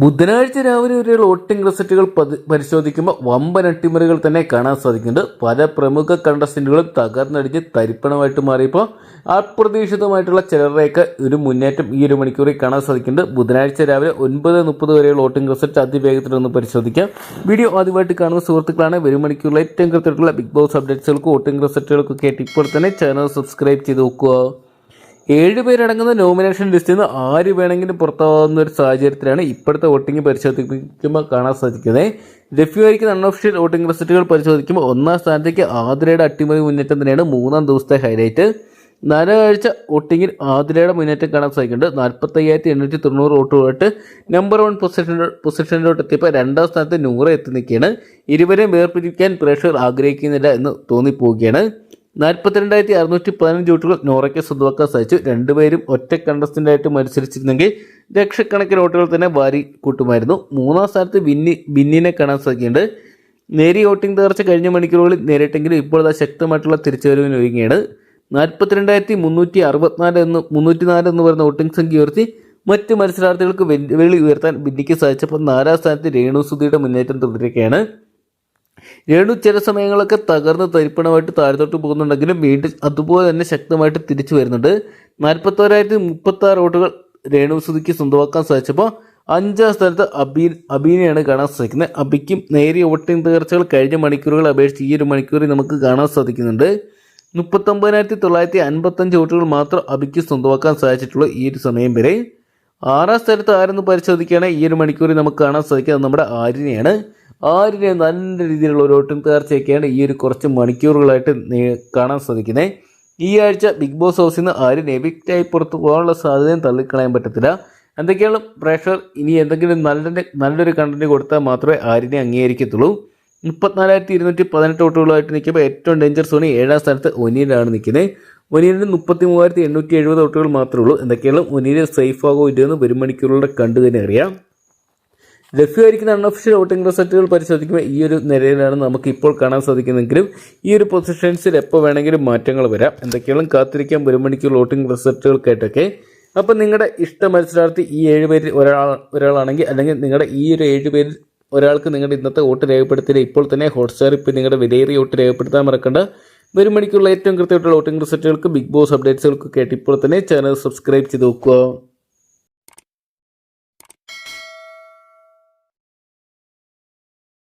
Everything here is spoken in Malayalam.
ബുധനാഴ്ച രാവിലെ വരെയുള്ള വോട്ടിംഗ് റിസൾട്ടുകൾ പരിശോധിക്കുമ്പോൾ വമ്പൻ അട്ടിമറികൾ തന്നെ കാണാൻ സാധിക്കുന്നുണ്ട്. പല പ്രമുഖ കണ്ടസ്റ്റന്റുകളും തകർന്നടിച്ച് തരിപ്പണമായിട്ട് മാറിയപ്പോൾ അപ്രതീക്ഷിതമായിട്ടുള്ള ചിലരുടെയൊക്കെ ഒരു മുന്നേറ്റം ഈ ഒരു മണിക്കൂറിൽ കാണാൻ സാധിക്കുന്നുണ്ട്. ബുധനാഴ്ച രാവിലെ ഒൻപത് മുപ്പത് വരെയുള്ള വോട്ടിംഗ് റിസൾട്ട് അതിവേഗത്തിൽ ഒന്ന് പരിശോധിക്കാം. വീഡിയോ ആദ്യമായിട്ട് കാണുന്ന സുഹൃത്തുക്കളാണ്. വരും മണിക്കൂറിൽ ഏറ്റവും കൃത്യമായിട്ടുള്ള ബിഗ് ബോസ് അപ്ഡേറ്റ്സുകൾക്കും വോട്ടിംഗ് റിസൾട്ടുകൾക്കൊക്കെ ഇപ്പോൾ തന്നെ ചാനൽ സബ്സ്ക്രൈബ് ചെയ്ത് നോക്കുക. ഏഴ് പേരടങ്ങുന്ന നോമിനേഷൻ ലിസ്റ്റിൽ നിന്ന് ആര് വേണമെങ്കിലും പുറത്താവുന്ന ഒരു സാഹചര്യത്തിലാണ് ഇപ്പോഴത്തെ വോട്ടിംഗ് പരിശോധിക്കുമ്പോൾ കാണാൻ സാധിക്കുന്നത്. ലഭ്യമായിരിക്കുന്ന അൺഒഫീഷ്യൽ വോട്ടിംഗ് റിസൾട്ടുകൾ പരിശോധിക്കുമ്പോൾ ഒന്നാം സ്ഥാനത്തേക്ക് ആതിരയുടെ അട്ടിമറി മുന്നേറ്റം തന്നെയാണ് മൂന്നാം ദിവസത്തെ ഹൈലൈറ്റ് നാലാഴ്ച വോട്ടിങ്ങിൽ ആതിരയുടെ മുന്നേറ്റം കാണാൻ സാധിക്കുന്നുണ്ട്. നാൽപ്പത്തയ്യായിരത്തി എണ്ണൂറ്റി തൊണ്ണൂറ് വോട്ടുകളായിട്ട് നമ്പർ വൺ പൊസിഷൻ പൊസിഷനിലോട്ട് എത്തിയപ്പോൾ രണ്ടാം സ്ഥാനത്ത് നൂറ് എത്തി നിൽക്കുകയാണ്. ഇരുവരെയും വേർപിരിക്കാൻ പ്രേക്ഷകർ ആഗ്രഹിക്കുന്നില്ല എന്ന് തോന്നിപ്പോവുകയാണ്. നാൽപ്പത്തിരണ്ടായിരത്തി അറുന്നൂറ്റി പതിനഞ്ച് വോട്ടുകൾ നോറയ്ക്ക് സ്വന്തമാക്കാൻ സാധിച്ചു. രണ്ടുപേരും ഒറ്റ കണ്ടസ്റ്റന്റായിട്ട് മത്സരിച്ചിരുന്നെങ്കിൽ ലക്ഷക്കണക്കിന് വോട്ടുകൾ തന്നെ വാരി കൂട്ടുമായിരുന്നു. മൂന്നാം സ്ഥാനത്ത് വിന്നി ബിന്നിനെ കാണാൻ സാധിക്കുന്നുണ്ട്. നേരിയ വോട്ടിംഗ് തകർച്ച കഴിഞ്ഞ മണിക്കൂറുകളിൽ നേരിട്ടെങ്കിലും ഇപ്പോൾ അത് ശക്തമായിട്ടുള്ള തിരിച്ചുവരവിന് ഒരുങ്ങിയാണ് നാൽപ്പത്തിരണ്ടായിരത്തി മുന്നൂറ്റി അറുപത്തിനാല് എന്ന് മുന്നൂറ്റി നാല് എന്ന് പറയുന്ന വോട്ടിംഗ് സംഖ്യ ഉയർത്തി മറ്റ് മത്സരാർത്ഥികൾക്ക് വെല്ലുവിളി ഉയർത്താൻ ബിന്നിക്ക് സാധിച്ചപ്പോൾ നാലാം സ്ഥാനത്ത് രേണു സുധിയുടെ മുന്നേറ്റം തുടരുകയാണ്. രേണു ചില സമയങ്ങളൊക്കെ തകർന്ന് തരിപ്പണമായിട്ട് താഴത്തോട്ട് പോകുന്നുണ്ടെങ്കിലും വീണ്ടും അതുപോലെ തന്നെ ശക്തമായിട്ട് തിരിച്ചു വരുന്നുണ്ട്. നാൽപ്പത്തോരായിരത്തി മുപ്പത്തി ആറ് വോട്ടുകൾ രേണു സുധിക്ക് സ്വന്തമാക്കാൻ സാധിച്ചപ്പോൾ അഞ്ചാം സ്ഥാനത്ത് അബീൻ അബീനെയാണ് കാണാൻ സാധിക്കുന്നത്. അബിക്കും നേരിയ വോട്ടിംഗ് തകർച്ചകൾ കഴിഞ്ഞ മണിക്കൂറുകൾ അപേക്ഷിച്ച് ഈ ഒരു മണിക്കൂറിൽ നമുക്ക് കാണാൻ സാധിക്കുന്നുണ്ട്. മുപ്പത്തൊമ്പതിനായിരത്തി തൊള്ളായിരത്തി അൻപത്തഞ്ച് വോട്ടുകൾ മാത്രം അബിക്ക് സ്വന്തമാക്കാൻ സാധിച്ചിട്ടുള്ളൂ ഈ ഒരു സമയം വരെ ആറാം സ്ഥലത്ത് ആരെന്ന് പരിശോധിക്കുകയാണെങ്കിൽ ഈ ഒരു മണിക്കൂറിൽ നമുക്ക് കാണാൻ സാധിക്കുന്നത് നമ്മുടെ ആര്യനെയാണ്. ആര്യനെ നല്ല രീതിയിലുള്ള ഒരു ഒട്ടും തകർച്ചയൊക്കെയാണ് ഈ ഒരു കുറച്ച് മണിക്കൂറുകളായിട്ട് കാണാൻ സാധിക്കുന്നത് ഈ ആഴ്ച ബിഗ് ബോസ് ഹൗസിൽ നിന്ന് ആരും എവിക്റ്റായി പുറത്തു പോകാനുള്ള സാധ്യതയും തള്ളിക്കളയാൻ പറ്റത്തില്ല. എന്തൊക്കെയാണ് പ്രേക്ഷകർ ഇനി എന്തെങ്കിലും നല്ല നല്ലൊരു കണ്ടന്റ് കൊടുത്താൽ മാത്രമേ ആരിനെ അംഗീകരിക്കത്തുള്ളൂ. മുപ്പത്തിനാലായിരത്തി ഇരുന്നൂറ്റി പതിനെട്ട് വോട്ടുകളായിട്ട് നിൽക്കുമ്പോൾ ഏറ്റവും ഡേഞ്ചർ സോണി ഏഴാം സ്ഥാനത്ത് ഒനീലാണ് നിൽക്കുന്നത് ഒനീലിന് മുപ്പത്തി മൂവായിരത്തി എണ്ണൂറ്റി എഴുപത് വോട്ടുകൾ മാത്രമേ ഉള്ളൂ. എന്തൊക്കെയാണ് ഒനിയിൽ സേഫ് ആകോ ഇല്ലയെന്ന് ഒരു മണിക്കൂറുകളുടെ കണ്ടു തന്നെ അറിയാം. ലഭ്യമായിരിക്കുന്ന അൺഒഫീഷ്യൽ വോട്ടിംഗ് റിസൾട്ടുകൾ പരിശോധിക്കുമ്പോൾ ഈ ഒരു നിലയിലാണ് നമുക്ക് ഇപ്പോൾ കാണാൻ സാധിക്കുന്നതെങ്കിലും ഈ ഒരു പൊസിഷൻസിൽ എപ്പോൾ വേണമെങ്കിലും മാറ്റങ്ങൾ വരാം. എന്തൊക്കെയാണ് കാത്തിരിക്കാൻ ഒരു മണിക്കൂർ വോട്ടിംഗ് റിസൾട്ടുകൾക്കായിട്ടൊക്കെ അപ്പം നിങ്ങളുടെ ഇഷ്ട മത്സരാർത്ഥി ഈ ഏഴ് പേരിൽ ഒരാൾ ഒരാളാണെങ്കിൽ അല്ലെങ്കിൽ നിങ്ങളുടെ ഈ ഒരു ഏഴ് പേരിൽ ഒരാൾക്ക് നിങ്ങളുടെ ഇന്നത്തെ വോട്ട് രേഖപ്പെടുത്തിയിട്ട് ഇപ്പോൾ തന്നെ ഹോട്ട്സ്റ്റാർ ഇപ്പോൾ നിങ്ങളുടെ വിലയേറിയ വോട്ട് രേഖപ്പെടുത്താൻ മറക്കണ്ട. ഒരു മണിക്കുള്ള ഏറ്റവും കൃത്യമായിട്ടുള്ള വോട്ടിംഗ് റിസൾട്ടുകൾക്ക് ബിഗ് ബോസ് അപ്ഡേറ്റ്സുകൾക്ക് കേട്ട് ഇപ്പോൾ തന്നെ ചാനൽ സബ്സ്ക്രൈബ് ചെയ്ത് നോക്കുക